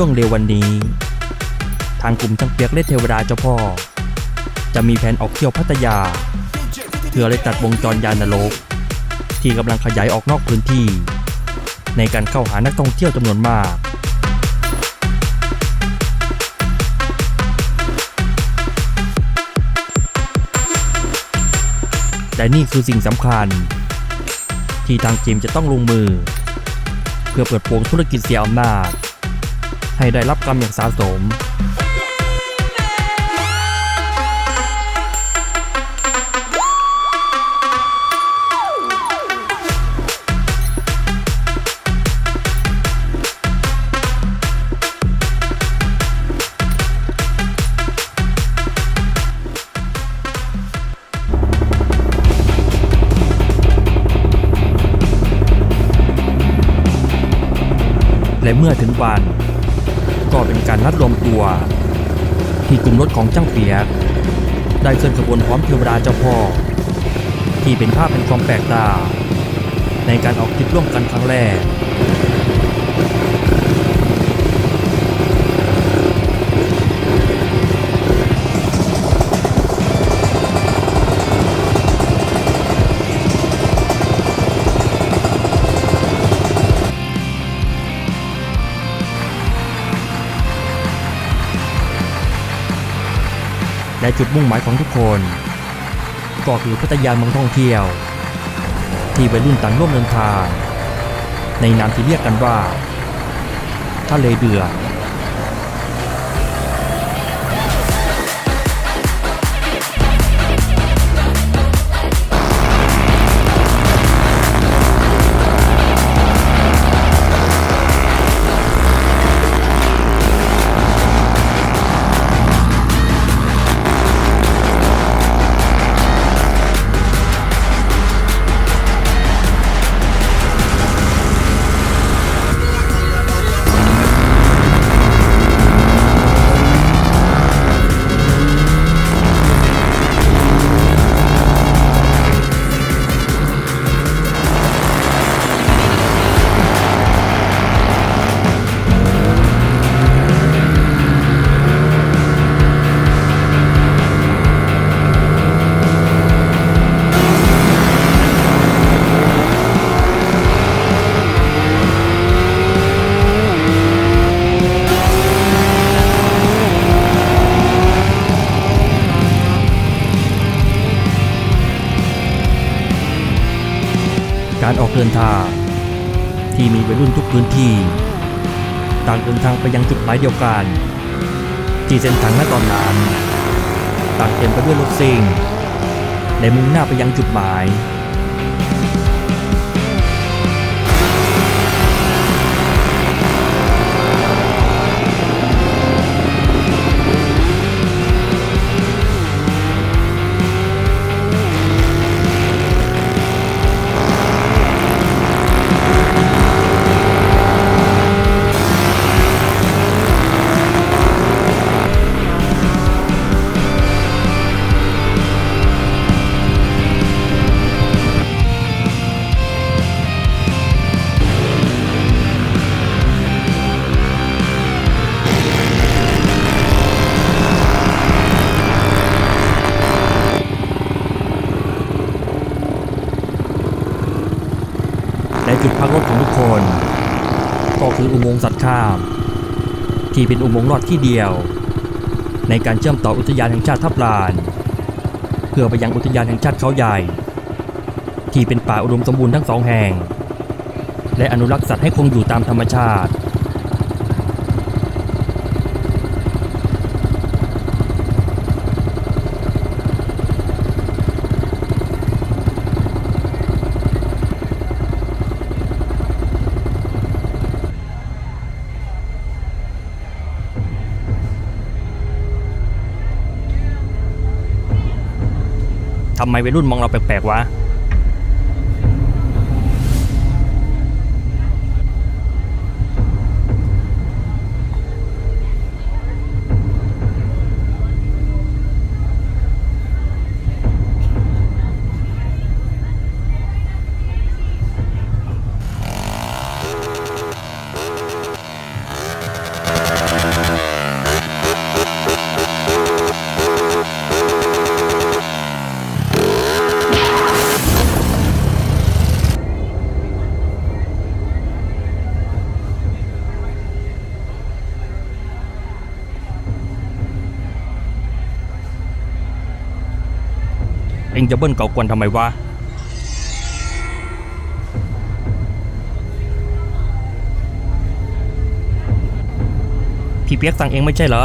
ช่วงเร็ววันนี้ ทางกลุ่มช่างเปียกและเทวดาเจ้าพ่อ จะมีแผนออกเที่ยวพัทยา เพื่อเลยตัดวงจรยานนรก ที่กำลังขยายออกนอกพื้นที่ ในการเข้าหานักท่องเที่ยวจำนวนมากแต่นี่คือสิ่งสำคัญ ที่ทางทีมจะต้องลงมือ เพื่อเปิดโปงธุรกิจเสียอำนาจ ให้ได้รับกรรมอย่างสาสมและเมื่อถึงวัน ก็เป็นการนัดรวมตัว ที่กลุ่มรถของจ้างเปียก ได้เคลื่อนขบวนพร้อมเทวดาเจ้าพ่อ ที่เป็นภาพเป็นความแปลกตา ในการออกทริปร่วมกันครั้งแรก และจุดมุ่งหมายของทุกคน ก็คือพัทยาเมืองท่องเที่ยว ที่วัยรุ่นต่างร่วมเดินทาง ในนามที่เรียกกันว่าทะเลเดือด การออกเดินทาง ที่มีวัยรุ่นทุกพื้นที่ ต่างเดินทางไปยังจุดหมายเดียวกันที่เส้นทางณตอนนั้นต่างเต็มไปด้วยรถซิ่งในมุ่งหน้าไปยังจุดหมาย จุดพักรถของทุกคน ก็คืออุโมงค์สัตว์ข้าม ที่เป็นอุโมงค์ลอดที่เดียว ในการเชื่อมต่ออุทยานแห่งชาติทับลาน เพื่อไปยังอุทยานแห่งชาติเขาใหญ่ ที่เป็นป่าอุดมสมบูรณ์ทั้งสองแห่ง และอนุรักษ์สัตว์ให้คงอยู่ตามธรรมชาติำไมวัยรุ่นมองเราแปลกๆวะ จะเบิ้ลเก่ากวนทำไมวะพี่เปียกสั่งเองไม่ใช่เหรอ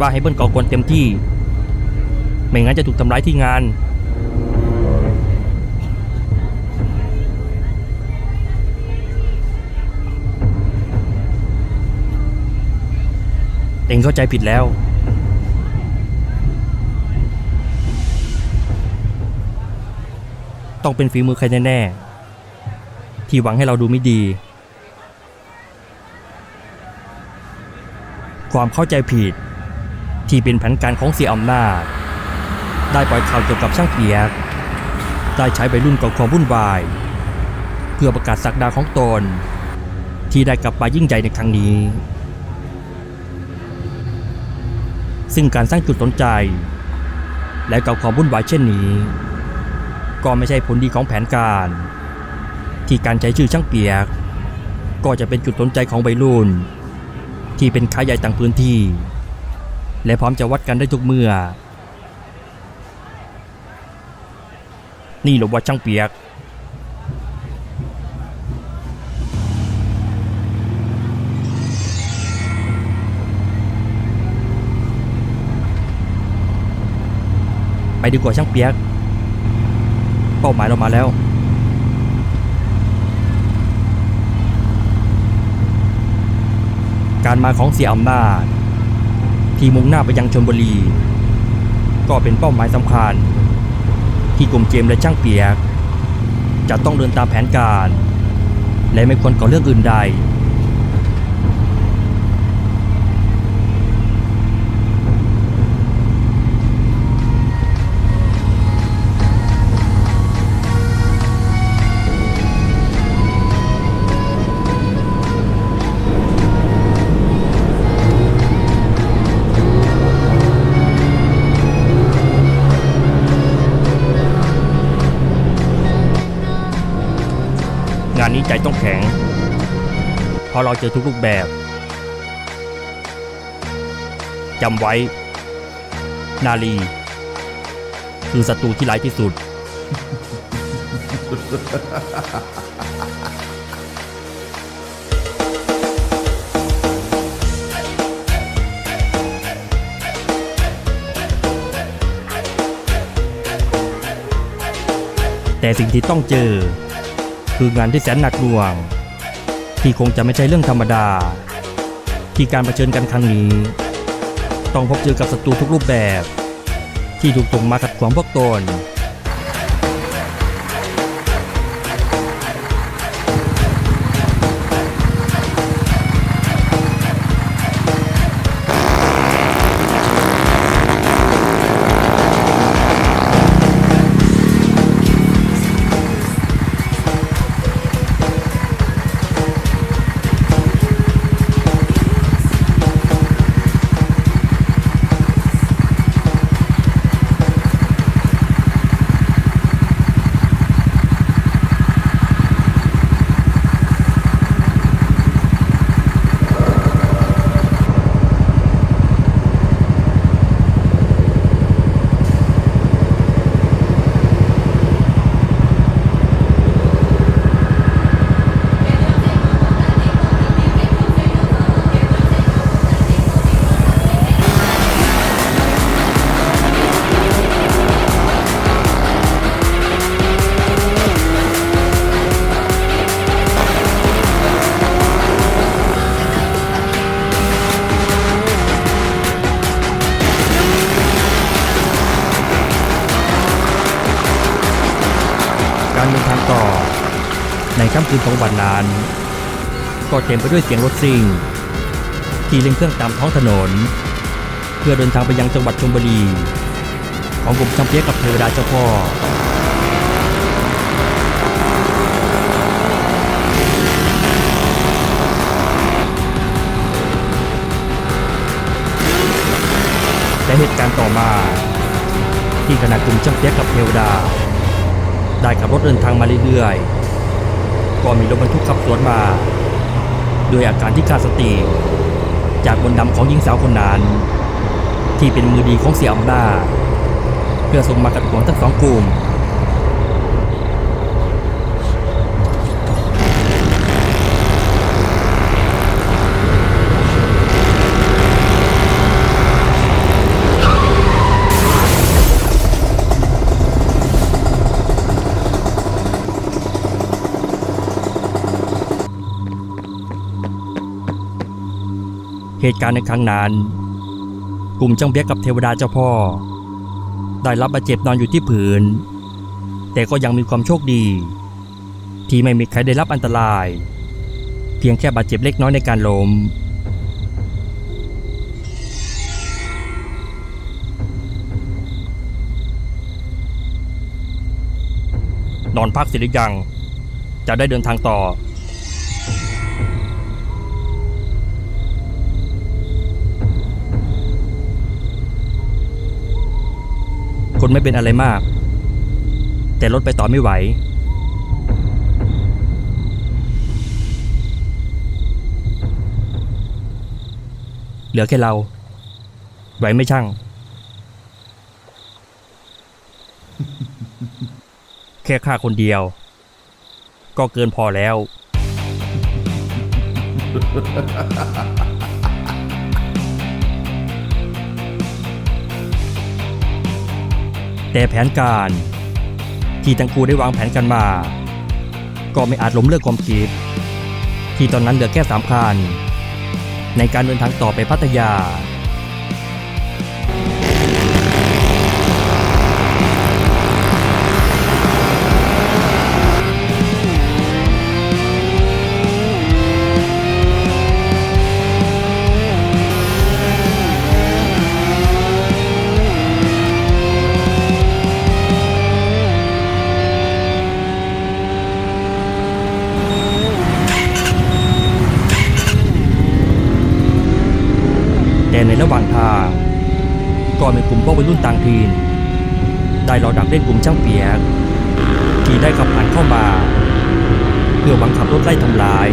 ว่าให้เบิ้ลเก่ากวนเต็มที่ ไม่งั้นจะถูกทำร้ายที่งานเองเข้าใจผิดแล้ว ต้องเป็นฝีมือใครแน่ๆ ที่หวังให้เราดูไม่ดี ความเข้าใจผิด ที่เป็นแผนการของเสียอำนาจ ได้ปล่อยข่าวเกี่ยวกับช่างเปียก ได้ใช้ใบรุ่นก่อความวุ่นวาย เพื่อประกาศสักดาของตน ที่ได้กลับมายิ่งใหญ่ในครั้งนี้ ซึ่งการสร้างจุดสนใจ และก่อความวุ่นวายเช่นนี้ ก็ไม่ใช่ผลดีของแผนการ ที่การใช้ชื่อช่างเปียก ก็จะเป็นจุดสนใจของวัยรุ่น ที่เป็นค้าใหญ่ต่างพื้นที่ และพร้อมจะวัดกันได้ทุกเมื่อ นี่หรอว่าช่างเปียกไปดีกว่าช่างเปียก ป้าหมายเรามาแล้ว การมาของเสียอำนาจ ที่มุ่งหน้าไปยังชนบุรี ก็เป็นเป้าหมายสำคัญ ที่กลุ่มเจมและช่างเปียก จะต้องเดินตามแผนการ และไม่ควรก่อเรื่องอื่นใด นี้ใจต้องแข็ง เพราะเราเจอทุกรูปแบบจำไว้ นาลี คือศัตรูที่ร้ายที่สุด แต่สิ่งที่ต้องเจอ คืองานที่แสนหนักหน่วง ที่คงจะไม่ใช่เรื่องธรรมดา ที่การเผชิญกันครั้งนี้ ต้องพบเจอกับศัตรูทุกรูปแบบ ที่ถูกส่งมาขัดขวางพวกตน การเดินทางต่อ ในค่ำคืนของวันนั้น ก็เต็มไปด้วยเสียงรถซิ่ง ที่เร่งเครื่องตามท้องถนน เพื่อเดินทางไปยังจังหวัดชลบุรี ของกลุ่มจำเปียกกับเทวดาเจ้าพ่อและเหตุการณ์ต่อมา ที่ขณะกลุ่มจำเปียกกับเทวดา ได้ขับรถเดินทางมาเรื่อยๆ ก็มีรถบรรทุกขับสวนมา โดยอาการที่ขาดสติ จากบนดำของหญิงสาวคนนั้น ที่เป็นมือดีของเสียอำนาจเพื่อพื่อส่งมากัดหัวทั้งสองกลุ่ม เหตุการณ์ในครั้งนั้น กลุ่มจังเบียกกับเทวดาเจ้าพ่อ ได้รับบาดเจ็บนอนอยู่ที่ผืน แต่ก็ยังมีความโชคดี ที่ไม่มีใครได้รับอันตราย เพียงแค่บาดเจ็บเล็กน้อยในการล้มนอนพักเสร็จหรือยัง จะได้เดินทางต่อ คนไม่เป็นอะไรมาก แต่รถไปต่อไม่ไหว เหลือแค่เรา ไหวไม่ช่าง แค่ข้าคนเดียว ก็เกินพอแล้ว แต่แผนการ ที่ทั้งคู่ได้วางแผนกันมา ก็ไม่อาจล้มเลิกความคิด ที่ตอนนั้นเหลือแค่สามคัน ในการเดินทางต่อไปพัทยา แต่ในระหว่างทางก็นกลุ่มพวกวัยรุ่นต่างถิ่นได้รอดักเล่นกลุ่มช่างเปียกที่ได้ขับผ่านเข้ามา เพื่อหวังขับรถไล่ทำลาย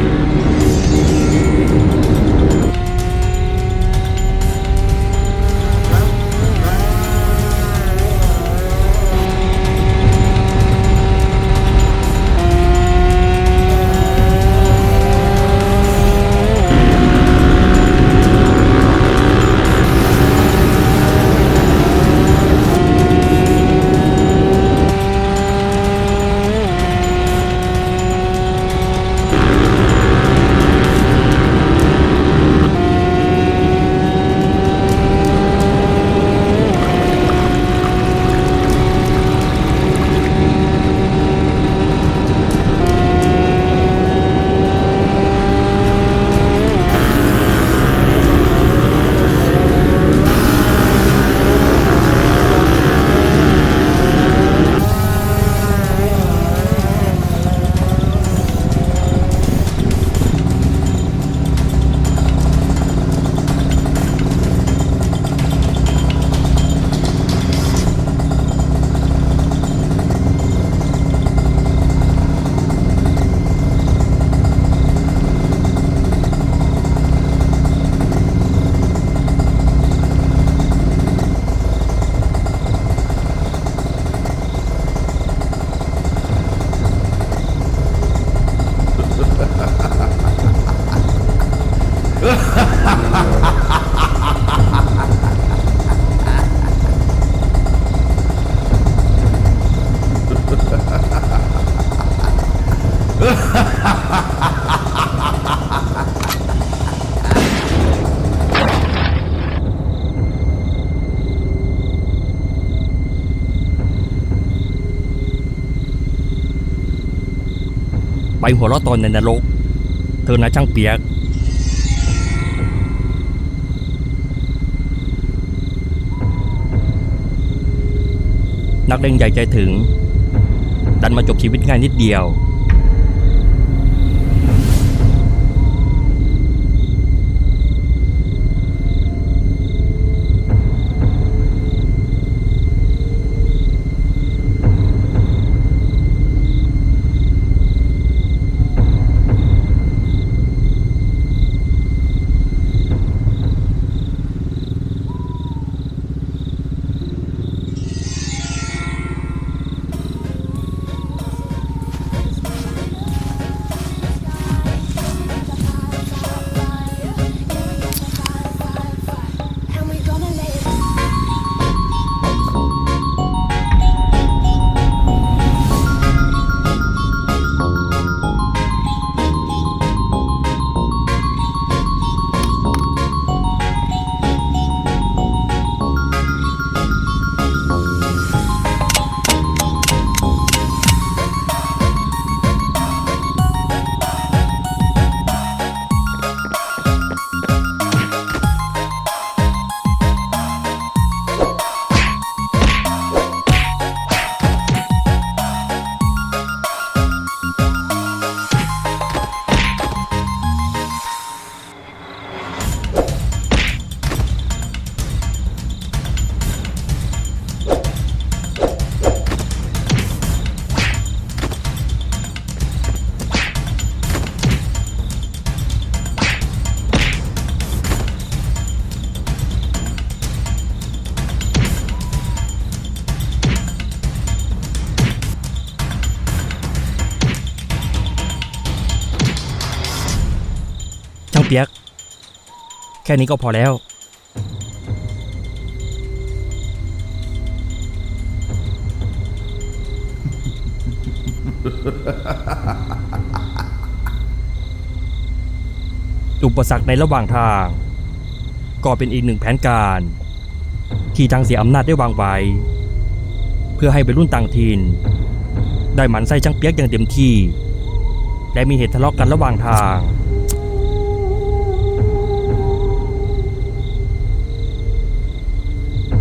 ไปหัวเราะตอนในนรก เธอนะช่างเปียก นักเล่นใหญ่ใจถึง ดันมาจบชีวิตง่ายนิดเดียว ปียก แค่นี้ก็พอแล้ว อุปสรรคในระหว่างทาง ก็เป็นอีกหนึ่งแผนการ ที่ทางเสียอำนาจได้วางไว้ เพื่อให้วัยรุ่นต่างถิ่นได้หมันไส้ช่างเปียกอย่างเต็มที่ และมีเหตุทะเลาะกันระหว่างทาง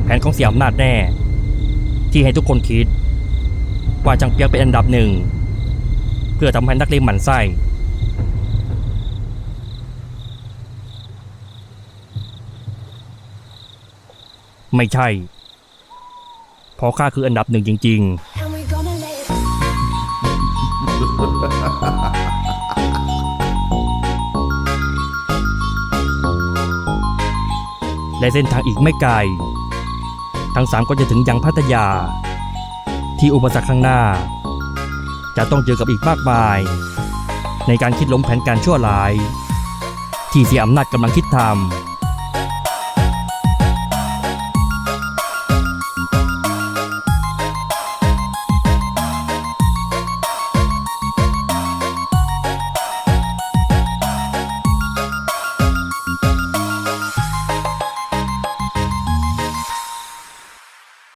แผนของเสียอำนาจแน่ ที่ให้ทุกคนคิด ว่าจังเปียกเป็นอันดับหนึ่ง เพื่อทำให้นักเลงหมันไส้ไม่ใช่ เพราะข้าคืออันดับหนึ่งจริง ๆ และเส้นทางอีกไม่ไกล ทั้งสามก็จะถึงยังพัทยา ที่อุปสรรคข้างหน้า จะต้องเจอกับอีกมากมาย ในการคิดล้มแผนการชั่วร้าย ที่เสียอำนาจกำลังคิดทำ